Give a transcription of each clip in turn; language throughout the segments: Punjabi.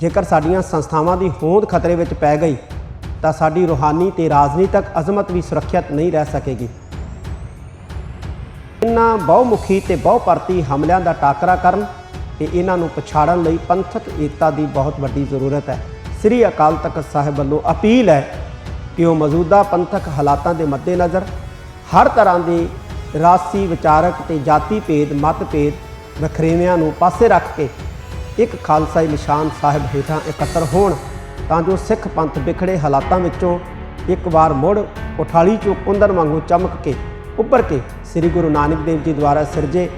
ਜੇਕਰ ਸਾਡੀਆਂ ਸੰਸਥਾਵਾਂ ਦੀ ਹੋਂਦ ਖਤਰੇ ਵਿੱਚ ਪੈ ਗਈ, ਤਾਂ ਸਾਡੀ ਰੂਹਾਨੀ ਤੇ ਰਾਜਨੀਤਿਕ ਅਜ਼ਮਤ ਵੀ ਸੁਰੱਖਿਅਤ ਨਹੀਂ ਰਹਿ ਸਕੇਗੀ। ਇਹਨਾਂ ਬਹੁਮੁਖੀ ਤੇ ਬਹੁਪਰਤੀ ਹਮਲਿਆਂ ਦਾ ਟਾਕਰਾ ਕਰਨ ਤੇ ਇਹਨਾਂ ਨੂੰ ਪਛਾੜਨ ਲਈ ਪੰਥਕ ਏਕਤਾ ਦੀ ਬਹੁਤ ਵੱਡੀ ਜ਼ਰੂਰਤ ਹੈ। ਸ੍ਰੀ ਅਕਾਲ ਤਖਤ ਸਾਹਿਬ ਵੱਲੋਂ ਅਪੀਲ ਹੈ ਕਿ ਉਹ ਮੌਜੂਦਾ ਪੰਥਕ ਹਾਲਾਤਾਂ ਦੇ ਮੱਦੇਨਜ਼ਰ ਹਰ ਤਰ੍ਹਾਂ ਦੇ ਰਾਸੀ ਵਿਚਾਰਕ ਤੇ ਜਾਤੀ ਭੇਦ, ਮਤਭੇਦ, ਵਖਰੇਵਿਆਂ ਨੂੰ ਪਾਸੇ ਰੱਖ ਕੇ ਇੱਕ ਖਾਲਸਾਈ ਨਿਸ਼ਾਨ ਸਾਹਿਬ ਹੇਠਾਂ ਇਕੱਤਰ ਹੋਣ, ਤਾਂ ਜੋ ਸਿੱਖ ਪੰਥ ਵਿਖੜੇ ਹਾਲਾਤਾਂ ਵਿੱਚੋਂ ਇੱਕ ਵਾਰ ਮੁੜ ਉਠਾਲੀ ਚੋਂ ਕੁੰਦਨ ਵਾਂਗੂ ਚਮਕ ਕੇ ਉੱਭਰ ਕੇ ਸ੍ਰੀ ਗੁਰੂ ਨਾਨਕ ਦੇਵ ਜੀ ਦੁਆਰਾ ਸਿਰਜੇ।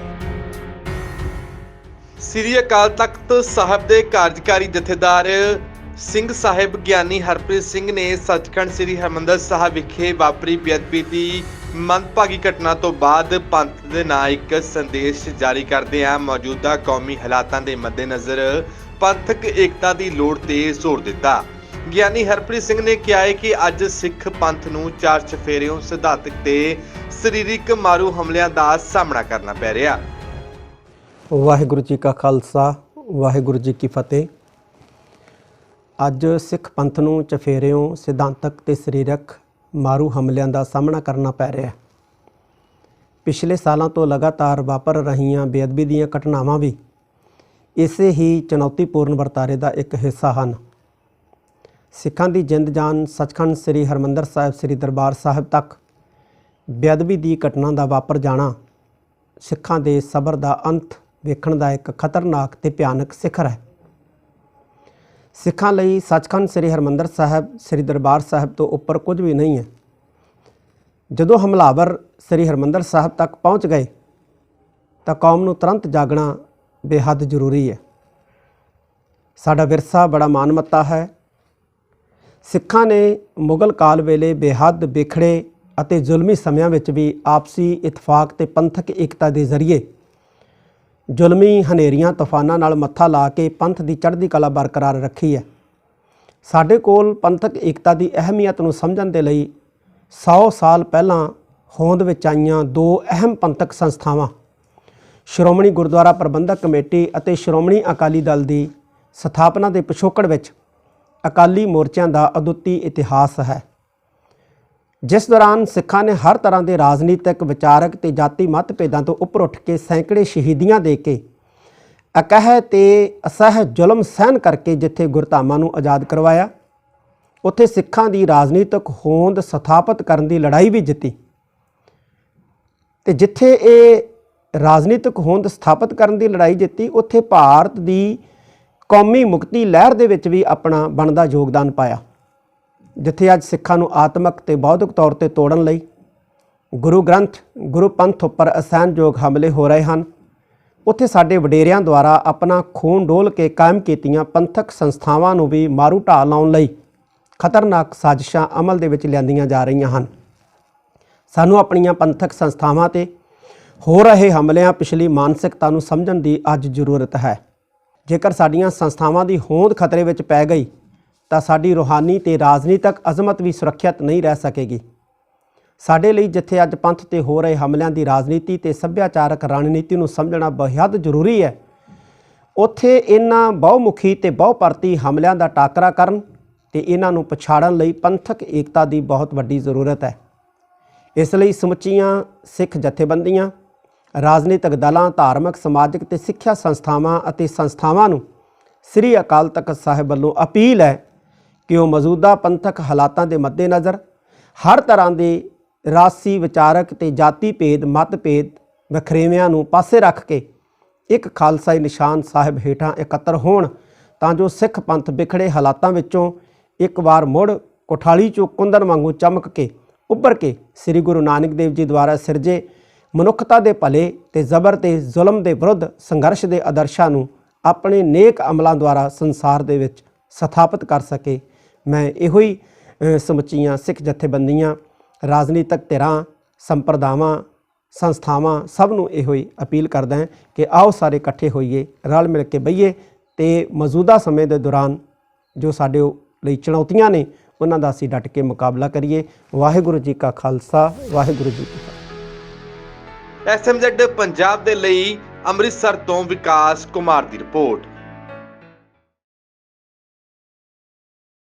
ਸ੍ਰੀ ਅਕਾਲ ਤਖਤ ਸਾਹਿਬ ਦੇ ਕਾਰਜਕਾਰੀ ਜਥੇਦਾਰ ਸਿੰਘ ਸਾਹਿਬ ਗਿਆਨੀ ਹਰਪ੍ਰੀਤ ਸਿੰਘ ਨੇ ਸੱਚਖੰਡ ਸ੍ਰੀ ਹਰਿਮੰਦਰ ਸਾਹਿਬ ਵਿਖੇ ਵਾਪਰੀ ਬੇਅਦਬੀ ਦੀ ਮੰਦਭਾਗੀ ਘਟਨਾ ਤੋਂ ਬਾਅਦ ਪੰਥ ਦੇ ਨਾਂ ਇੱਕ ਸੰਦੇਸ਼ ਜਾਰੀ ਕਰਦੇ ਆ ਮੌਜੂਦਾ ਕੌਮੀ ਹਾਲਾਤਾਂ ਦੇ ਮੱਦੇਨਜ਼ਰ ਪੰਥਕ ਏਕਤਾ ਦੀ ਲੋੜ ਤੇ ਜ਼ੋਰ ਦਿੱਤਾ। ਗਿਆਨੀ ਹਰਪ੍ਰੀਤ ਸਿੰਘ ਨੇ ਕਿਹਾ ਹੈ ਕਿ ਅੱਜ ਸਿੱਖ ਪੰਥ ਨੂੰ ਚਾਰ ਚਫੇਰਿਓਂ ਸਿਧਾਂਤਕ ਤੇ ਸਰੀਰਕ ਮਾਰੂ ਹਮਲਿਆਂ ਦਾ ਸਾਹਮਣਾ ਕਰਨਾ ਪੈ ਰਿਹਾ। ਵਾਹਿਗੁਰੂ ਜੀ ਕਾ ਖਾਲਸਾ, ਵਾਹਿਗੁਰੂ ਜੀ ਕੀ ਫਤਿਹ। ਅੱਜ ਸਿੱਖ ਪੰਥ ਨੂੰ ਚਫੇਰਿਓਂ ਸਿਧਾਂਤਕ ਤੇ ਸਰੀਰਕ ਮਾਰੂ ਹਮਲਿਆਂ ਦਾ ਸਾਹਮਣਾ ਕਰਨਾ ਪੈ ਰਿਹਾ ਹੈ। ਪਿਛਲੇ ਸਾਲਾਂ ਤੋਂ ਲਗਾਤਾਰ ਵਾਪਰ ਰਹੀਆਂ ਬੇਅਦਬੀ ਦੀਆਂ ਘਟਨਾਵਾਂ ਵੀ ਇਸੇ ਹੀ ਚੁਣੌਤੀਪੂਰਨ ਵਰਤਾਰੇ ਦਾ ਇੱਕ ਹਿੱਸਾ ਹਨ। ਸਿੱਖਾਂ ਦੀ ਜਿੰਦ ਜਾਨ ਸੱਚਖੰਡ ਸ੍ਰੀ ਹਰਮੰਦਰ ਸਾਹਿਬ, ਸ੍ਰੀ ਦਰਬਾਰ ਸਾਹਿਬ ਤੱਕ ਬੇਅਦਬੀ ਦੀ ਘਟਨਾ ਦਾ ਵਾਪਰ ਜਾਣਾ ਸਿੱਖਾਂ ਦੇ ਸਬਰ ਦਾ ਅੰਤ ਵੇਖਣ ਦਾ ਇੱਕ ਖਤਰਨਾਕ ਤੇ ਭਿਆਨਕ ਸਿਖਰ ਹੈ। ਸਿੱਖਾਂ ਲਈ ਸੱਚਖੰਡ ਸ੍ਰੀ ਹਰਮੰਦਰ ਸਾਹਿਬ, ਸ੍ਰੀ ਦਰਬਾਰ ਸਾਹਿਬ ਤੋਂ ਉੱਪਰ ਕੁਝ ਵੀ ਨਹੀਂ ਹੈ। ਜਦੋਂ ਹਮਲਾਵਰ ਸ੍ਰੀ ਹਰਮੰਦਰ ਸਾਹਿਬ ਤੱਕ ਪਹੁੰਚ ਗਏ, ਤਾਂ ਕੌਮ ਨੂੰ ਤੁਰੰਤ ਜਾਗਣਾ ਬੇਹੱਦ ਜ਼ਰੂਰੀ ਹੈ। ਸਾਡਾ ਵਿਰਸਾ ਬੜਾ ਮਾਨਮੱਤਾ ਹੈ। ਸਿੱਖਾਂ ਨੇ ਮੁਗਲ ਕਾਲ ਵੇਲੇ ਬੇਹੱਦ ਵਿਖੜੇ ਅਤੇ ਜ਼ੁਲਮੀ ਸਮਿਆਂ ਵਿੱਚ ਵੀ ਆਪਸੀ ਇਤਫਾਕ ਤੇ ਪੰਥਕ ਏਕਤਾ ਦੇ ਜ਼ਰੀਏ ਜ਼ੁਲਮੀ ਹਨੇਰੀਆਂ ਤੂਫਾਨਾਂ ਨਾਲ ਮੱਥਾ ਲਾ ਕੇ ਪੰਥ ਦੀ ਚੜ੍ਹਦੀ ਕਲਾ ਬਰਕਰਾਰ ਰੱਖੀ ਹੈ। ਸਾਡੇ ਕੋਲ ਪੰਥਕ ਏਕਤਾ ਦੀ ਅਹਿਮੀਅਤ ਨੂੰ ਸਮਝਣ ਦੇ ਲਈ 100 ਸਾਲ ਪਹਿਲਾਂ ਹੋਂਦ ਵਿੱਚ ਆਈਆਂ ਦੋ ਅਹਿਮ ਪੰਥਕ ਸੰਸਥਾਵਾਂ, ਸ਼੍ਰੋਮਣੀ ਗੁਰਦੁਆਰਾ ਪ੍ਰਬੰਧਕ ਕਮੇਟੀ ਅਤੇ ਸ਼੍ਰੋਮਣੀ ਅਕਾਲੀ ਦਲ ਦੀ ਸਥਾਪਨਾ ਦੇ ਪਿਛੋਕੜ ਵਿੱਚ ਅਕਾਲੀ ਮੋਰਚਿਆਂ ਦਾ ਅਦੁੱਤੀ ਇਤਿਹਾਸ ਹੈ। ਜਿਸ ਦੌਰਾਨ ਸਿੱਖਾਂ ਨੇ ਹਰ ਤਰ੍ਹਾਂ ਦੇ ਰਾਜਨੀਤਿਕ, ਵਿਚਾਰਕ ਤੇ ਜਾਤੀ ਮਤਭੇਦਾਂ ਤੋਂ ਉੱਪਰ ਉੱਠ ਕੇ ਸੈਂਕੜੇ ਸ਼ਹੀਦੀਆਂ ਦੇ ਕੇ ਅਕਹਿ ਤੇ ਅਸਹਿ ਜ਼ੁਲਮ ਸਹਿਨ ਕਰਕੇ ਜਿੱਥੇ ਗੁਰਧਾਮਾਂ ਨੂੰ ਆਜ਼ਾਦ ਕਰਵਾਇਆ, ਉੱਥੇ ਸਿੱਖਾਂ ਦੀ ਰਾਜਨੀਤਿਕ ਹੋਂਦ ਸਥਾਪਿਤ ਕਰਨ ਦੀ ਲੜਾਈ ਵੀ ਜਿੱਤੀ। ਤੇ ਜਿੱਥੇ ਇਹ ਰਾਜਨੀਤਿਕ ਹੋਂਦ ਸਥਾਪਿਤ ਕਰਨ ਦੀ ਲੜਾਈ ਜਿੱਤੀ, ਉੱਥੇ ਭਾਰਤ ਦੀ ਕੌਮੀ ਮੁਕਤੀ ਲਹਿਰ ਦੇ ਵਿੱਚ ਵੀ ਆਪਣਾ ਬਣਦਾ ਯੋਗਦਾਨ ਪਾਇਆ। ਜਿੱਥੇ ਅੱਜ ਸਿੱਖਾਂ ਨੂੰ ਆਤਮਿਕ ਤੇ ਬੌਧਿਕ ਤੌਰ ਤੇ ਤੋੜਨ ਲਈ ਗੁਰੂ ਗ੍ਰੰਥ, ਗੁਰੂ ਪੰਥ ਉੱਪਰ ਅਸਹਿਣਯੋਗ ਹਮਲੇ ਹੋ ਰਹੇ ਹਨ। ਉੱਥੇ ਸਾਡੇ ਵਡੇਰਿਆਂ ਦੁਆਰਾ ਆਪਣਾ ਖੂਨ ਡੋਲ ਕੇ ਕਾਇਮ ਕੀਤੀਆਂ ਪੰਥਕ ਸੰਸਥਾਵਾਂ ਨੂੰ ਵੀ ਮਾਰੂ ਢਾਹ ਲਾਉਣ ਲਈ ਖਤਰਨਾਕ ਸਾਜ਼ਿਸ਼ਾਂ ਅਮਲ ਦੇ ਵਿੱਚ ਲਿਆਂਦੀਆਂ ਜਾ ਰਹੀਆਂ ਹਨ। ਸਾਨੂੰ ਆਪਣੀਆਂ ਪੰਥਕ ਸੰਸਥਾਵਾਂ ਤੇ ਹੋ ਰਹੇ ਹਮਲਿਆਂ ਪਿਛਲੀ ਮਾਨਸਿਕਤਾ ਨੂੰ ਸਮਝਣ ਦੀ ਅੱਜ ਜ਼ਰੂਰਤ ਹੈ। ਜੇਕਰ ਸਾਡੀਆਂ ਸੰਸਥਾਵਾਂ ਦੀ ਹੋਂਦ ਖਤਰੇ ਵਿੱਚ ਪੈ ਗਈ ਤਾਂ ਸਾਡੀ ਰੂਹਾਨੀ ਤੇ ਰਾਜਨੀਤਿਕ ਅਜ਼ਮਤ ਵੀ ਸੁਰੱਖਿਅਤ ਨਹੀਂ ਰਹਿ ਸਕੇਗੀ। ਸਾਡੇ ਲਈ ਜਿੱਥੇ ਅੱਜ ਪੰਥ ਤੇ ਹੋ ਰਹੇ ਹਮਲਿਆਂ ਦੀ ਰਾਜਨੀਤੀ ਤੇ ਸੱਭਿਆਚਾਰਕ ਰਣਨੀਤੀ ਨੂੰ ਸਮਝਣਾ ਬੇਹੱਦ ਜ਼ਰੂਰੀ ਹੈ। ਉੱਥੇ ਇਹਨਾਂ ਬਹੁਮੁਖੀ ਤੇ ਬਹੁਪਰਤੀ ਹਮਲਿਆਂ ਦਾ ਟਾਕਰਾ ਕਰਨ ਤੇ ਇਹਨਾਂ ਨੂੰ ਪਛਾੜਨ ਲਈ ਪੰਥਕ ਏਕਤਾ ਦੀ ਬਹੁਤ ਵੱਡੀ ਜ਼ਰੂਰਤ ਹੈ। ਇਸ ਲਈ ਸਮੁੱਚੀਆਂ ਸਿੱਖ ਜਥੇਬੰਦੀਆਂ, ਰਾਜਨੀਤਿਕ ਦਲਾਂ, ਧਾਰਮਿਕ, ਸਮਾਜਿਕ ਤੇ ਸਿੱਖਿਆ ਸੰਸਥਾਵਾਂ ਅਤੇ ਸੰਸਥਾਵਾਂ ਨੂੰ ਸ੍ਰੀ ਅਕਾਲ ਤਖਤ ਸਾਹਿਬ ਵੱਲੋਂ ਅਪੀਲ ਹੈ ਕਿ ਉਹ ਮੌਜੂਦਾ ਪੰਥਕ ਹਾਲਾਤਾਂ ਦੇ ਮੱਦੇਨਜ਼ਰ ਹਰ ਤਰ੍ਹਾਂ ਦੇ ਰਾਸੀ ਵਿਚਾਰਕ ਤੇ ਜਾਤੀ ਭੇਦ ਮਤਭੇਦ ਵਖਰੇਵਿਆਂ ਨੂੰ ਪਾਸੇ ਰੱਖ ਕੇ ਇੱਕ ਖਾਲਸਾਈ ਨਿਸ਼ਾਨ ਸਾਹਿਬ ਹੇਠਾਂ ਇਕੱਤਰ ਹੋਣ ਤਾਂ ਜੋ ਸਿੱਖ ਪੰਥ ਵਿਖੜੇ ਹਾਲਾਤਾਂ ਵਿੱਚੋਂ ਇੱਕ ਵਾਰ ਮੁੜ ਕੋਠਾਲੀ ਚੋਂ ਕੁੰਦਨ ਵਾਂਗੂ ਚਮਕ ਕੇ ਉੱਭਰ ਕੇ ਸ੍ਰੀ ਗੁਰੂ ਨਾਨਕ ਦੇਵ ਜੀ ਦੁਆਰਾ ਸਿਰਜੇ ਮਨੁੱਖਤਾ ਦੇ ਭਲੇ ਤੇ ਜ਼ਬਰ ਤੇ ਜ਼ੁਲਮ ਦੇ ਵਿਰੁੱਧ ਸੰਘਰਸ਼ ਦੇ ਆਦਰਸ਼ਾਂ ਨੂੰ ਆਪਣੇ ਨੇਕ ਅਮਲਾਂ ਦੁਆਰਾ ਸੰਸਾਰ ਦੇ ਵਿੱਚ ਸਥਾਪਿਤ ਕਰ ਸਕੇ। ਮੈਂ ਇਹੋ ਹੀ ਸਮੁੱਚੀਆਂ ਸਿੱਖ ਜਥੇਬੰਦੀਆਂ, ਰਾਜਨੀਤਿਕ ਧਿਰਾਂ, ਸੰਪਰਦਾਵਾਂ, ਸੰਸਥਾਵਾਂ ਸਭ ਨੂੰ ਇਹੋ ਹੀ ਅਪੀਲ ਕਰਦਾ ਹਾਂ ਕਿ ਆਓ ਸਾਰੇ ਇਕੱਠੇ ਹੋਈਏ, ਰਲ ਮਿਲ ਕੇ ਬਈਏ ਤੇ ਮੌਜੂਦਾ ਸਮੇਂ ਦੇ ਦੌਰਾਨ ਜੋ ਸਾਡੇ ਲਈ ਚੁਣੌਤੀਆਂ ਨੇ, ਉਹਨਾਂ ਦਾ ਅਸੀਂ ਡਟ ਕੇ ਮੁਕਾਬਲਾ ਕਰੀਏ। ਵਾਹਿਗੁਰੂ ਜੀ ਕਾ ਖਾਲਸਾ, ਵਾਹਿਗੁਰੂ ਜੀ ਕੀ ਫਤਿਹ। ਐਸਐਮਜ਼ੈਡ ਪੰਜਾਬ ਦੇ ਲਈ ਅੰਮ੍ਰਿਤਸਰ ਤੋਂ ਵਿਕਾਸ ਕੁਮਾਰ ਦੀ ਰਿਪੋਰਟ।